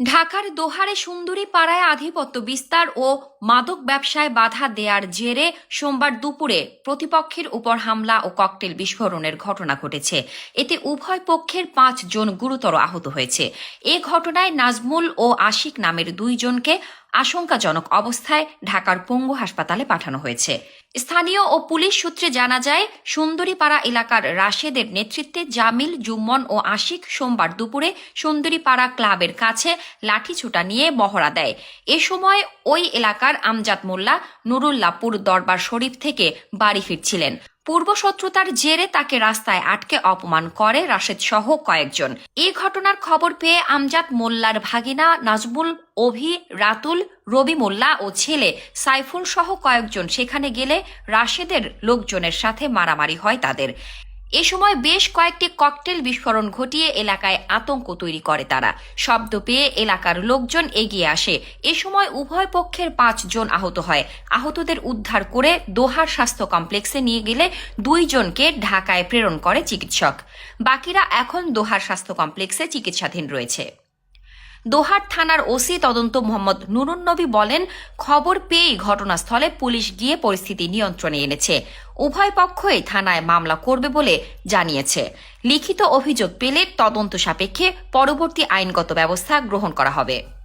ঢাকার দোহারে সুন্দরী পাড়ায় আধিপত্য বিস্তার ও মাদক ব্যবসায় বাধা দেয়ার জেরে সোমবার দুপুরে প্রতিপক্ষের উপর হামলা ও ককটেল বিস্ফোরণের ঘটনা ঘটেছে। এতে উভয় পক্ষের পাঁচ জন গুরুতর আহত হয়েছে। এ ঘটনায় নাজমুল ও আশিক নামের দুইজনকে আশঙ্কাজনক অবস্থায় ঢাকার পঙ্গু হাসপাতালে পাঠানো হয়েছে। স্থানীয় ও পুলিশ সূত্রে জানা যায়, সুন্দরীপাড়া এলাকার রাশেদের নেতৃত্বে জামিল, জুম্মন ও আশিক সোমবার দুপুরে সুন্দরীপাড়া ক্লাবের কাছে লাঠিছুটা নিয়ে মহড়া দেয়। এ সময় ওই এলাকার আমজাদ মোল্লা নুরুল্লাপুর দরবার শরীফ থেকে বাড়ি ফিরছিলেন। পূর্বশত্রুতার জেরে তাকে রাস্তায় আটকে অপমান করে রাশেদ সহ কয়েকজন। এ ঘটনার খবর পেয়ে আমজাদ মোল্লার ভাগিনা নাজবুল অভি, রাতুল, রবি মোল্লা ও ছেলে সাইফুল সহ কয়েকজন সেখানে গেলে রাশেদের লোকজনের সাথে মারামারি হয় তাদের। এ সময় বেশ কয়েকটি ককটেল বিস্ফোরণ ঘটিয়ে এলাকায় আতঙ্ক তৈরি করে তারা। শব্দ পেয়ে এলাকার লোকজন এগিয়ে আসে। এ সময় উভয় পক্ষের পাঁচজন আহত হয়। আহতদের উদ্ধার করে দোহার স্বাস্থ্য কমপ্লেক্সে নিয়ে গেলে দুইজনকে ঢাকায় প্রেরণ করে চিকিৎসক। বাকিরা এখন দোহার স্বাস্থ্য কমপ্লেক্সে চিকিৎসাধীন রয়েছে। দোহার থানার ওসি তদন্ত মোহাম্মদ নুরুন নবী বলেন, খবর পেয়েই ঘটনাস্থলে পুলিশ গিয়ে পরিস্থিতি নিয়ন্ত্রণে এনেছে। উভয় পক্ষই থানায় মামলা করবে বলে জানিয়েছে। লিখিত অভিযোগ পেলে তদন্ত সাপেক্ষে পরবর্তী আইনগত ব্যবস্থা গ্রহণ করা হবে।